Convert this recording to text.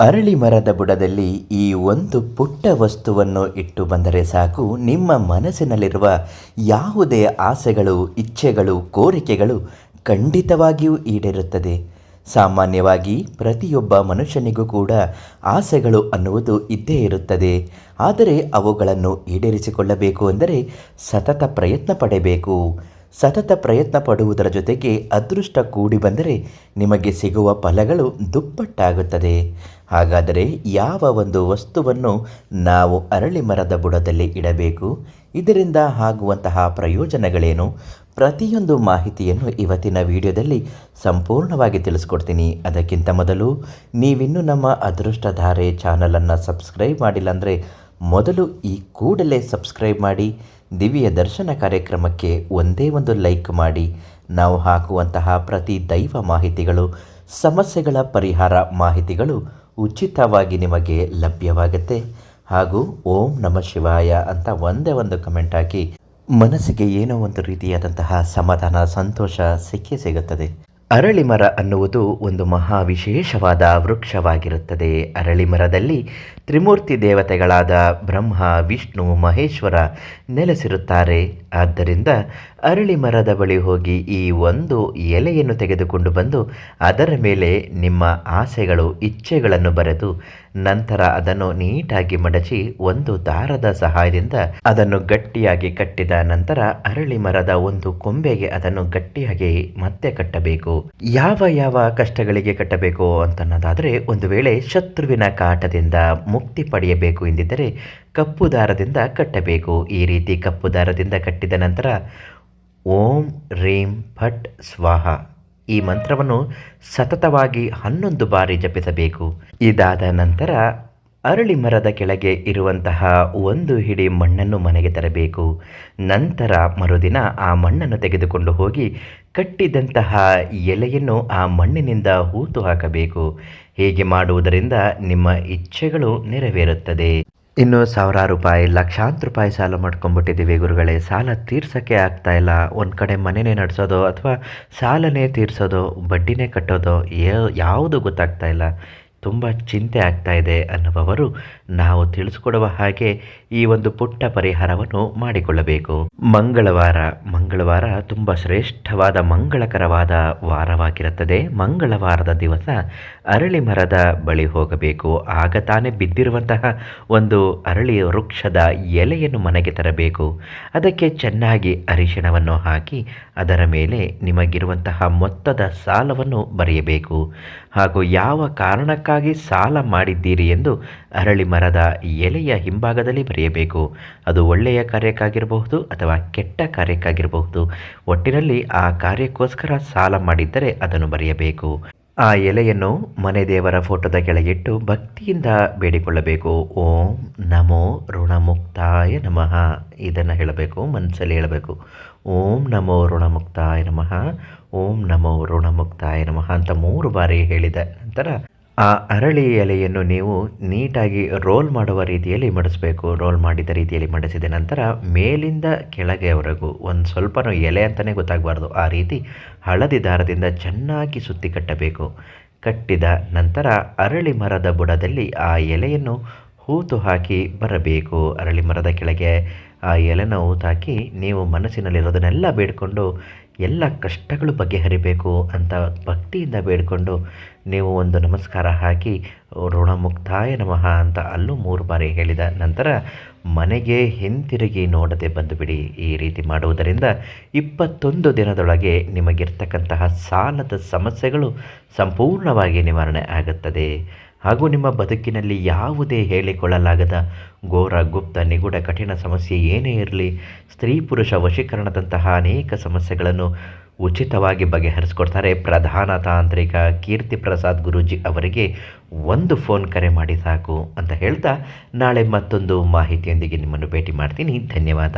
ಅರಳಿ ಮರದ ಬುಡದಲ್ಲಿ ಈ ಒಂದು ಪುಟ್ಟ ವಸ್ತುವನ್ನು ಇಟ್ಟು ಬಂದರೆ ಸಾಕು. ನಿಮ್ಮ ಮನಸ್ಸಿನಲ್ಲಿರುವ ಯಾವುದೇ ಆಸೆಗಳು, ಇಚ್ಛೆಗಳು, ಕೋರಿಕೆಗಳು ಖಂಡಿತವಾಗಿಯೂ ಈಡೇರುತ್ತದೆ. ಸಾಮಾನ್ಯವಾಗಿ ಪ್ರತಿಯೊಬ್ಬ ಮನುಷ್ಯನಿಗೂ ಕೂಡ ಆಸೆಗಳು ಅನ್ನುವುದು ಇದ್ದೇ ಇರುತ್ತದೆ. ಆದರೆ ಅವುಗಳನ್ನು ಈಡೇರಿಸಿಕೊಳ್ಳಬೇಕು ಅಂದರೆ ಸತತ ಪ್ರಯತ್ನ ಪಡಬೇಕು. ಸತತ ಪ್ರಯತ್ನ ಪಡುವುದರ ಜೊತೆಗೆ ಅದೃಷ್ಟ ಕೂಡಿ ಬಂದರೆ ನಿಮಗೆ ಸಿಗುವ ಫಲಗಳು ದುಪ್ಪಟ್ಟಾಗುತ್ತದೆ. ಹಾಗಾದರೆ ಯಾವ ಒಂದು ವಸ್ತುವನ್ನು ನಾವು ಅರಳಿ ಮರದ ಬುಡದಲ್ಲಿ ಇಡಬೇಕು? ಇದರಿಂದ ಆಗುವಂತಹ ಪ್ರಯೋಜನಗಳೇನು? ಪ್ರತಿಯೊಂದು ಮಾಹಿತಿಯನ್ನು ಇವತ್ತಿನ ವಿಡಿಯೋದಲ್ಲಿ ಸಂಪೂರ್ಣವಾಗಿ ತಿಳಿಸ್ಕೊಡ್ತೀನಿ. ಅದಕ್ಕಿಂತ ಮೊದಲು ನೀವಿನ್ನೂ ನಮ್ಮ ಅದೃಷ್ಟಧಾರೆ ಚಾನಲನ್ನು ಸಬ್ಸ್ಕ್ರೈಬ್ ಮಾಡಿಲ್ಲ ಅಂದರೆ ಮೊದಲು ಈ ಕೂಡಲೇ ಸಬ್ಸ್ಕ್ರೈಬ್ ಮಾಡಿ, ದಿವ್ಯ ದರ್ಶನ ಕಾರ್ಯಕ್ರಮಕ್ಕೆ ಒಂದೇ ಒಂದು ಲೈಕ್ ಮಾಡಿ. ನಾವು ಹಾಕುವಂತಹ ಪ್ರತಿ ದೈವ ಮಾಹಿತಿಗಳು, ಸಮಸ್ಯೆಗಳ ಪರಿಹಾರ ಮಾಹಿತಿಗಳು ಉಚಿತವಾಗಿ ನಿಮಗೆ ಲಭ್ಯವಾಗುತ್ತೆ. ಹಾಗೂ ಓಂ ನಮ ಶಿವಾಯ ಅಂತ ಒಂದೇ ಒಂದು ಕಮೆಂಟ್ ಹಾಕಿ ಮನಸ್ಸಿಗೆ ಏನೋ ಒಂದು ರೀತಿಯಾದಂತಹ ಸಮಾಧಾನ, ಸಂತೋಷ ಸಿಕ್ಕೇ ಸಿಗುತ್ತದೆ. ಅರಳಿ ಮರ ಅನ್ನುವುದು ಒಂದು ಮಹಾ ವಿಶೇಷವಾದ ವೃಕ್ಷವಾಗಿರುತ್ತದೆ. ಅರಳಿ ಮರದಲ್ಲಿ ತ್ರಿಮೂರ್ತಿ ದೇವತೆಗಳಾದ ಬ್ರಹ್ಮ, ವಿಷ್ಣು, ಮಹೇಶ್ವರ ನೆಲೆಸಿರುತ್ತಾರೆ. ಆದ್ದರಿಂದ ಅರಳಿ ಮರದ ಬಳಿ ಹೋಗಿ ಈ ಒಂದು ಎಲೆಯನ್ನು ತೆಗೆದುಕೊಂಡು ಬಂದು ಅದರ ಮೇಲೆ ನಿಮ್ಮ ಆಸೆಗಳು, ಇಚ್ಛೆಗಳನ್ನು ಬರೆದು ನಂತರ ಅದನ್ನು ನೀಟಾಗಿ ಮಡಚಿ ಒಂದು ದಾರದ ಸಹಾಯದಿಂದ ಅದನ್ನು ಗಟ್ಟಿಯಾಗಿ ಕಟ್ಟಿದ ನಂತರ ಅರಳಿ ಮರದ ಒಂದು ಕೊಂಬೆಗೆ ಅದನ್ನು ಗಟ್ಟಿಯಾಗಿ ಮತ್ತೆ ಕಟ್ಟಬೇಕು. ಯಾವ ಯಾವ ಕಷ್ಟಗಳಿಗೆ ಕಟ್ಟಬೇಕು ಅಂತನ್ನೋದಾದರೆ ಒಂದು ವೇಳೆ ಶತ್ರುವಿನ ಕಾಟದಿಂದ ಮುಕ್ತಿ ಪಡೆಯಬೇಕು ಎಂದಿದ್ದರೆ ಕಪ್ಪು ದಾರದಿಂದ ಕಟ್ಟಬೇಕು. ಈ ರೀತಿ ಕಪ್ಪು ದಾರದಿಂದ ಕಟ್ಟಿದ ನಂತರ ಓಂ ರೀಂ ಫಟ್ ಸ್ವಾಹ. ಈ ಮಂತ್ರವನ್ನು ಸತತವಾಗಿ ಹನ್ನೊಂದು ಬಾರಿ ಜಪಿಸಬೇಕು. ಇದಾದ ನಂತರ ಅರಳಿ ಮರದ ಕೆಳಗೆ ಇರುವಂತಹ ಒಂದು ಹಿಡಿ ಮಣ್ಣನ್ನು ಮನೆಗೆ ತರಬೇಕು. ನಂತರ ಮರುದಿನ ಆ ಮಣ್ಣನ್ನು ತೆಗೆದುಕೊಂಡು ಹೋಗಿ ಕಟ್ಟಿದಂತಹ ಎಲೆಯನ್ನು ಆ ಮಣ್ಣಿನಿಂದ ಹೂತು ಹಾಕಬೇಕು. ಹೀಗೆ ಮಾಡುವುದರಿಂದ ನಿಮ್ಮ ಇಚ್ಛೆಗಳು ನೆರವೇರುತ್ತದೆ. ಇನ್ನು ಸಾವಿರಾರು ರೂಪಾಯಿ, ಲಕ್ಷಾಂತರ ರೂಪಾಯಿ ಸಾಲ ಮಾಡ್ಕೊಂಡ್ಬಿಟ್ಟಿದ್ದೀವಿ ಗುರುಗಳೇ. ಸಾಲ ತೀರ್ಸೋಕ್ಕೆ ಆಗ್ತಾ ಇಲ್ಲ. ಒಂದು ಕಡೆ ಮನೆಯೇ ನಡೆಸೋದು ಅಥವಾ ಸಾಲನೇ ತೀರಿಸೋದು, ಬಡ್ಡಿನೇ ಕಟ್ಟೋದು ಯಾವುದು ಗೊತ್ತಾಗ್ತಾ ಇಲ್ಲ. ತುಂಬ ಚಿಂತೆ ಆಗ್ತಾ ಇದೆ ಅನ್ನುವವರು ನಾವು ತಿಳಿಸಿಕೊಡುವ ಹಾಗೆ ಈ ಒಂದು ಪುಟ್ಟ ಪರಿಹಾರವನ್ನು ಮಾಡಿಕೊಳ್ಳಬೇಕು. ಮಂಗಳವಾರ ಮಂಗಳವಾರ ತುಂಬ ಶ್ರೇಷ್ಠವಾದ, ಮಂಗಳಕರವಾದ ವಾರವಾಗಿರುತ್ತದೆ. ಮಂಗಳವಾರದ ದಿವಸ ಅರಳಿ ಮರದ ಬಳಿ ಹೋಗಬೇಕು. ಆಗ ತಾನೇ ಬಿದ್ದಿರುವಂತಹ ಒಂದು ಅರಳಿ ವೃಕ್ಷದ ಎಲೆಯನ್ನು ಮನೆಗೆ ತರಬೇಕು. ಅದಕ್ಕೆ ಚೆನ್ನಾಗಿ ಅರಿಶಿಣವನ್ನು ಹಾಕಿ ಅದರ ಮೇಲೆ ನಿಮಗಿರುವಂತಹ ಮೊತ್ತದ ಸಾಲವನ್ನು ಬರೆಯಬೇಕು. ಹಾಗೂ ಯಾವ ಕಾರಣಕ್ಕಾಗಿ ಸಾಲ ಮಾಡಿದ್ದೀರಿ ಎಂದು ಅರಳಿ ಮರದ ಎಲೆಯ ಹಿಂಭಾಗದಲ್ಲಿ ಬರೆಯಬೇಕು. ಅದು ಒಳ್ಳೆಯ ಕಾರ್ಯಕ್ಕಾಗಿರಬಹುದು ಅಥವಾ ಕೆಟ್ಟ ಕಾರ್ಯಕ್ಕಾಗಿರಬಹುದು. ಒಟ್ಟಿನಲ್ಲಿ ಆ ಕಾರ್ಯಕ್ಕೋಸ್ಕರ ಸಾಲ ಮಾಡಿದ್ದರೆ ಅದನ್ನು ಬರೆಯಬೇಕು. ಆ ಎಲೆಯನ್ನು ಮನೆ ದೇವರ ಫೋಟೋದ ಕೆಳಗಿಟ್ಟು ಭಕ್ತಿಯಿಂದ ಬೇಡಿಕೊಳ್ಳಬೇಕು. ಓಂ ನಮೋ ಋಣಮುಕ್ತಾಯ ನಮಃ. ಇದನ್ನು ಹೇಳಬೇಕು ಮನಸ್ಸಲ್ಲಿ ಹೇಳಬೇಕು. ಓಂ ನಮೋ ಋಣಮುಕ್ತಾಯ ನಮಃ. ಓಂ ನಮೋ ಋಣಮುಕ್ತಾಯ ನಮಃ ಅಂತ ಮೂರು ಬಾರಿ ಹೇಳಿದ ನಂತರ ಆ ಅರಳಿ ಎಲೆಯನ್ನು ನೀವು ನೀಟಾಗಿ ರೋಲ್ ಮಾಡುವ ರೀತಿಯಲ್ಲಿ ಮಡಿಸಬೇಕು. ರೋಲ್ ಮಾಡಿದ ರೀತಿಯಲ್ಲಿ ಮಡಿಸಿದ ನಂತರ ಮೇಲಿಂದ ಕೆಳಗೆವರೆಗೂ ಒಂದು ಸ್ವಲ್ಪನೂ ಎಲೆ ಅಂತಲೇ ಗೊತ್ತಾಗಬಾರ್ದು. ಆ ರೀತಿ ಹಳದಿ ದಾರದಿಂದ ಚೆನ್ನಾಗಿ ಸುತ್ತಿ ಕಟ್ಟಬೇಕು. ಕಟ್ಟಿದ ನಂತರ ಅರಳಿ ಮರದ ಬುಡದಲ್ಲಿ ಆ ಎಲೆಯನ್ನು ಹೂತು ಹಾಕಿ ಬರಬೇಕು. ಅರಳಿ ಮರದ ಕೆಳಗೆ ಆ ಎಲೆನ ಹೂತಾಕಿ ನೀವು ಮನಸ್ಸಿನಲ್ಲಿರೋದನ್ನೆಲ್ಲ ಬೇಡಿಕೊಂಡು ಎಲ್ಲ ಕಷ್ಟಗಳು ಬಗೆಹರಿಬೇಕು ಅಂತ ಭಕ್ತಿಯಿಂದ ಬೇಡಿಕೊಂಡು ನೀವು ಒಂದು ನಮಸ್ಕಾರ ಹಾಕಿ, ಋಣಮುಕ್ತಾಯ ನಮಃ ಅಂತ ಅಲ್ಲೂ ಮೂರು ಬಾರಿ ಹೇಳಿದ ನಂತರ ಮನೆಗೆ ಹಿಂತಿರುಗಿ ನೋಡದೆ ಬಂದುಬಿಡಿ. ಈ ರೀತಿ ಮಾಡುವುದರಿಂದ ಇಪ್ಪತ್ತೊಂದು ದಿನದೊಳಗೆ ನಿಮಗಿರ್ತಕ್ಕಂತಹ ಸಾಲದ ಸಮಸ್ಯೆಗಳು ಸಂಪೂರ್ಣವಾಗಿ ನಿವಾರಣೆ ಆಗುತ್ತದೆ. ಹಾಗೂ ನಿಮ್ಮ ಬದುಕಿನಲ್ಲಿ ಯಾವುದೇ ಹೇಳಿಕೊಳ್ಳಲಾಗದ ಘೋರ, ಗುಪ್ತ, ನಿಗೂಢ, ಕಠಿಣ ಸಮಸ್ಯೆ ಏನೇ ಇರಲಿ, ಸ್ತ್ರೀ, ಪುರುಷ ವಶೀಕರಣದಂತಹ ಅನೇಕ ಸಮಸ್ಯೆಗಳನ್ನು ಉಚಿತವಾಗಿ ಬಗೆಹರಿಸ್ಕೊಡ್ತಾರೆ. ಪ್ರಧಾನ ತಾಂತ್ರಿಕ ಕೀರ್ತಿ ಪ್ರಸಾದ್ ಗುರೂಜಿ ಅವರಿಗೆ ಒಂದು ಫೋನ್ ಕರೆ ಮಾಡಿ ಸಾಕು ಅಂತ ಹೇಳ್ತಾ ನಾಳೆ ಮತ್ತೊಂದು ಮಾಹಿತಿಯೊಂದಿಗೆ ನಿಮ್ಮನ್ನು ಭೇಟಿ ಮಾಡ್ತೀನಿ. ಧನ್ಯವಾದ.